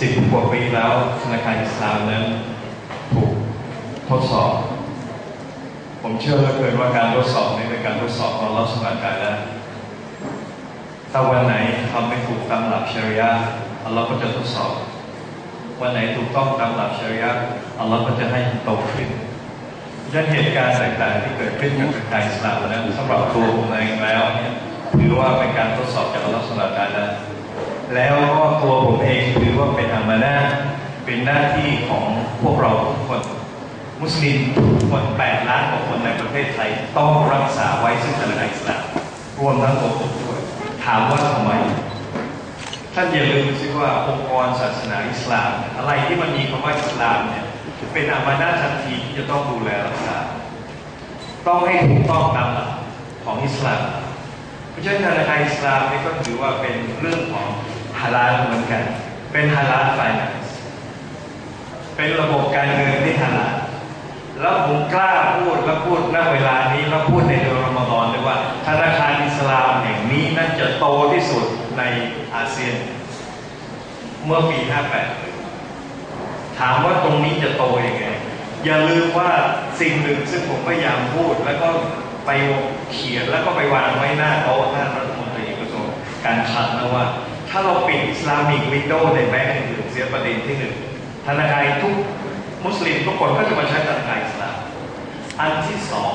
สิบกว่าปีแล้วธนาคารอิสลามนั้นถูกทดสอบ ผมเชื่อเหลือเกินว่าการทดสอบนี้เป็นการทดสอบของเราสมัครแล้วถ้าวันไหนทำไม่ถูกตามหลักชริยะอัลลอฮ์ก็จะทดสอบ วันไหนถูกต้องตามหลักชริยะอัลลอฮ์ก็จะให้โตขึ้นยันเหตุการณ์ต่างๆที่เกิดขึ้นกับธนาคารอิสลามนั้นสำหรับตัวผมเองแล้วเนี่ยถือว่าเป็นการทดสอบจากอัลลอฮ์สมัครแล้ว แล้วก็ตัวผมเองถือว่าเป็นอามานะเป็นหน้าที่ของพวกเราทุกคน มุสลิมทุกคน8ล้านกว่าคนในประเทศไทยต้องรักษาไว้ซึ่งศาสนาอิสลามรวมทั้งตัวผมด้วยถามว่าทำไมท่านอย่าลืมสิว่าองค์กรศาสนาอิสลาม อะไรที่มันมีคำว่าอิสลามเนี่ยเป็นอามานะทันทีที่จะต้องดูแลรักษา ต้องให้ถูกต้องตามหลักของอิสลามเพราะฉะนั้นธนาคารอิสลามนี่ก็ถือว่าเป็นเรื่องของ ฮาลาลเหมือนกัน เป็นฮาลาลไฟแนนซ์เป็นระบบการเงินที่ฮาลาลแล้วผมกล้าพูดและพูดณเวลานี้แล้วพูดในเดือนรอมฎอนเลยว่าธนาคารอิสลามแห่งนี้น่าจะโตที่สุดในอาเซียน เมื่อปี 58 ถามว่าตรงนี้จะโตยังไง อย่าลืมว่าสิ่งหนึ่งซึ่งผมพยายามพูด แล้วก็ไปเขียนแล้วก็ไปวางไว้หน้าโต๊ะท่านรัฐมนตรีกระทรวงการคลังนะว่า ถ้าเราปิดอิสลามิกวินโดว์ในแบงก์อื่นเสียประเด็นที่หนึ่งธนาคารทุกมุสลิมทุกคนก็จะมาใช้ธนาคารอิสลาม อันที่สอง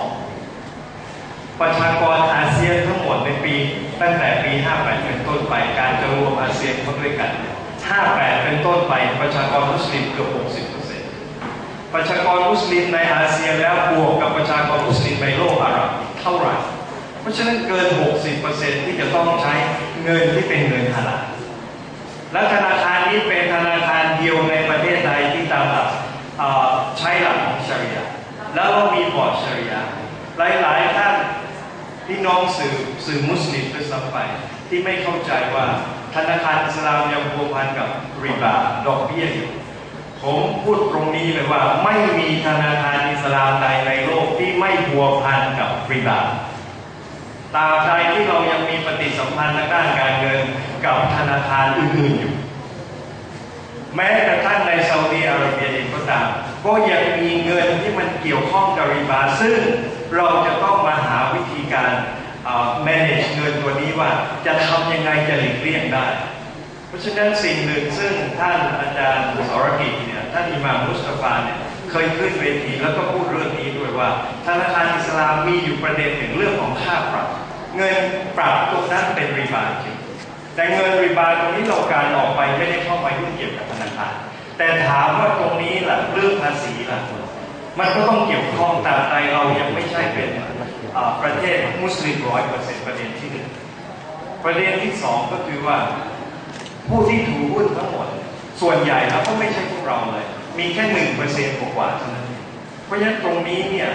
ประชากรอาเซียนทั้งหมดในปีตั้งแต่ปี 58 เป็นต้นไปการจะรวมอาเซียนเข้าด้วยกัน 58 เป็นต้นไปประชากรมุสลิมเกือบ 60 ประชากรมุสลิมในอาเซียนแล้วบวกกับประชากรมุสลิมในโลกอาหรับเท่าไหร่ เพราะฉะนั้นเกิน 60%ที่จะต้องใช้เงินที่เป็นเงินฮาลาล และธนาคารนี้เป็นธนาคารเดียวในประเทศไทยที่ตามหลักใช้หลักของชริยะห์แล้วเรามีบอร์ดชริยะห์หลายๆท่านที่น้องสื่อสื่อมุสลิมด้วยซ้ำไปที่ไม่เข้าใจว่าธนาคารอิสลามยังพัวพันกับริบาดอกเบี้ยอยู่ ผมพูดตรงนี้เลยว่าไม่มีธนาคารอิสลามใดในโลกที่ไม่พัวพันกับริบา ตราบใดที่เรายังมีปฏิสัมพันธ์ทางด้านการเงินกับธนาคารอื่นๆอยู่ แม้กระทั่งในซาอุดีอาระเบียเองก็ตามก็ยังมีเงินที่มันเกี่ยวข้องกับริบาซึ่งเราจะต้องมาหาวิธีการ manage เงินตัวนี้ว่าจะทำยังไงจะหลีกเลี่ยงได้ เพราะฉะนั้นสิ่งหนึ่งซึ่งท่านอาจารย์สรกิจเนี่ยท่านอิหม่ามมุสตาฟาเนี่ยเคยขึ้นเวทีแล้วก็พูดเรื่องนี้ด้วยว่าธนาคารอิสลามมีอยู่ประเด็นหนึ่งเรื่องของค่าปรับ เงินปรับตรงนั้นเป็นริบาจริงแต่เงินริบาตรงนี้เราการออกไปไม่ได้เข้ามายุ่งเกี่ยวกับธนาคารแต่ถามว่าตรงนี้ล่ะเรื่องภาษีล่ะมันก็ต้องเกี่ยวข้องตามใดเรายังไม่ใช่เป็นประเทศมุสลิมร้อยเปอร์เซ็นต์ประเด็นที่หนึ่งประเด็นที่สองก็คือว่า ผู้ที่ถือหุ้นทั้งหมด ส่วนใหญ่แล้วก็ไม่ใช่พวกเราเลย มีแค่หนึ่งเปอร์เซ็นต์กว่าเท่านั้นเองเพราะฉะนั้นตรงนี้เนี่ย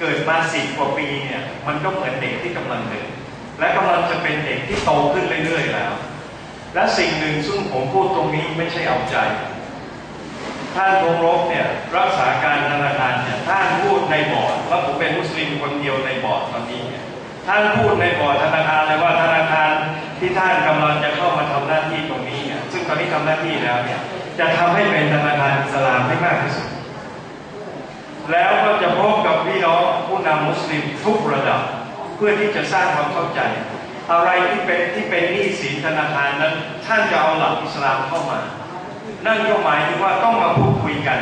เกิดมาสิบกว่าปีเนี่ยมันก็เหมือนเด็กที่กำลังเดิน และกำลังจะเป็นเด็กที่โตขึ้นเรื่อยๆแล้ว และสิ่งหนึ่งซึ่งผมพูดตรงนี้ไม่ใช่เอาใจ ท่านพงรบเนี่ยรักษาการธนาคารเนี่ยท่านพูดในบอร์ดว่าผมเป็นมุสลิมคนเดียวในบอร์ดตอนนี้เนี่ยท่านพูดในบอร์ดธนาคารเลยว่าธนาคารที่ท่านกำลังจะเข้ามาทำหน้าที่ตรงนี้เนี่ยซึ่งตอนนี้ทำหน้าที่แล้วเนี่ยจะทำให้เป็นธนาคารอิสลามให้มากที่สุด แล้วก็จะพบกับพี่น้องผู้นำมุสลิมทุกระดับ พื่อที่จะสร้างความเข้าใจ อะไรที่เป็นที่เป็นหนี้สินธนาคารนั้น ท่านจะเอาหลักอิสลามเข้ามา นั่นก็หมายถึงว่าต้องมาพูดคุยกัน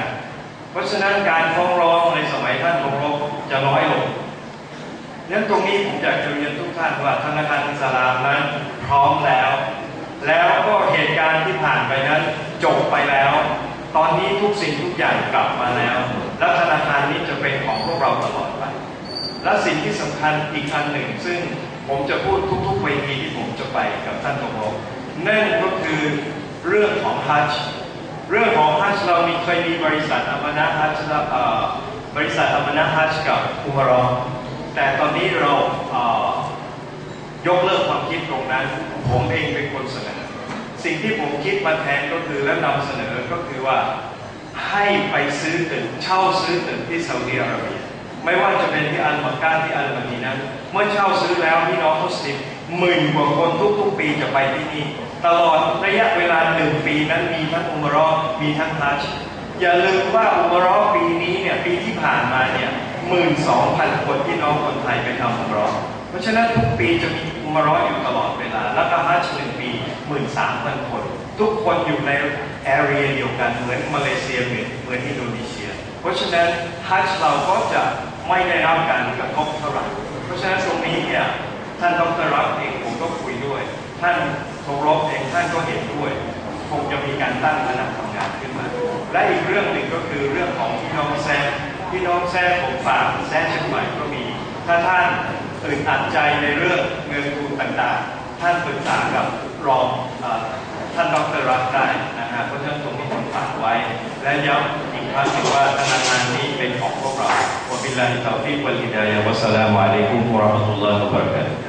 เพราะฉะนั้นการฟ้องร้องในสมัยท่านลงรบจะน้อยลงนั้นตรงนี้ผมอยากจะเรียนทุกท่านว่าธนาคารอิสลามนั้นพร้อมแล้ว แล้วก็เหตุการณ์ที่ผ่านไปนั้นจบไปแล้ว ตอนนี้ทุกสิ่งทุกอย่างกลับมาแล้ว และธนาคารนี้จะเป็นของพวกเราตลอดไป และสิ่งที่สำคัญอีกอันหนึ่ง ซึ่งผมจะพูดทุกๆเวทีที่ผมจะไปกับท่านตรงๆนั่นก็คือเรื่องของฮัจเรื่องของฮัจเรามีเคยมีบริษัทอามานะฮัจบริษัทอามานะฮัจกับอุมารอแต่ตอนนี้เราเอ่อยกเลิกความคิดตรงนั้น ผมเองเป็นคนเสนอ สิ่งที่ผมคิดมาแทนก็คือและนำเสนอก็คือว่าให้ไปซื้อตึกเช่าซื้อตึกที่ซาอุดิอาระเบีย ไม่ว่าจะเป็นที่อัลมักกาที่อัลมาดีนั้นเมื่อเช่าซื้อแล้วพี่น้องมุสลิมหมื่นกว่าคนทุกๆ ปีจะไปที่นี่ ตลอดระยะเวลาหนึ่งปีนั้นมีทั้งอุมราะห์มีทั้งฮัจญ์อย่าลืมว่าอุมราะห์ปีนี้เนี่ยปีที่ผ่านมาเนี่ยหมื่นสองพันคนที่น้องคนไทยไปทำอุมราะห์เพราะฉะนั้นทุกปีจะมีอุมราะห์อยู่ตลอดเวลา แล้วก็ฮัจญ์หนึ่งปีหมื่นสามพันคน ทุกคนอยู่ในแอเรียเดียวกันเหมือนมาเลเซียเหมือนเหมือนอินโดนีเซีย เพราะฉะนั้นฮัจ์เราก็จะ ไม่ได้รับการกระทบเท่าไหร่เพราะฉะนั้นตรงนี้เนี่ยท่านดรรักเองผมก็คุยด้วย ท่านทรบเองท่านก็เห็นด้วยคงจะมีการตั้งคณะทำงานขึ้นมา และอีกเรื่องหนึ่งก็คือเรื่องของพี่น้องแซ่พี่น้องแซ่ผมฝากแซ่เชียงใหม่ก็มี ถ้าท่านตื่นอัดใจในเรื่องเงินทุนต่างๆ ท่านปรึกษากับรองอท่านดรรักได้นะฮะเพราะฉะนั้นตรงนี้ผมฝากไว้ และย้ำอีก ครั้งหนึ่งว่าธนาคารนี้เป็นของพวกเราวะบิลลาฮิตาวฟิกวัลฮิดายะฮ์วัสสลามุอะลัยกุมวะเราะห์มะตุลลอฮิวะบะเราะกาตุฮ์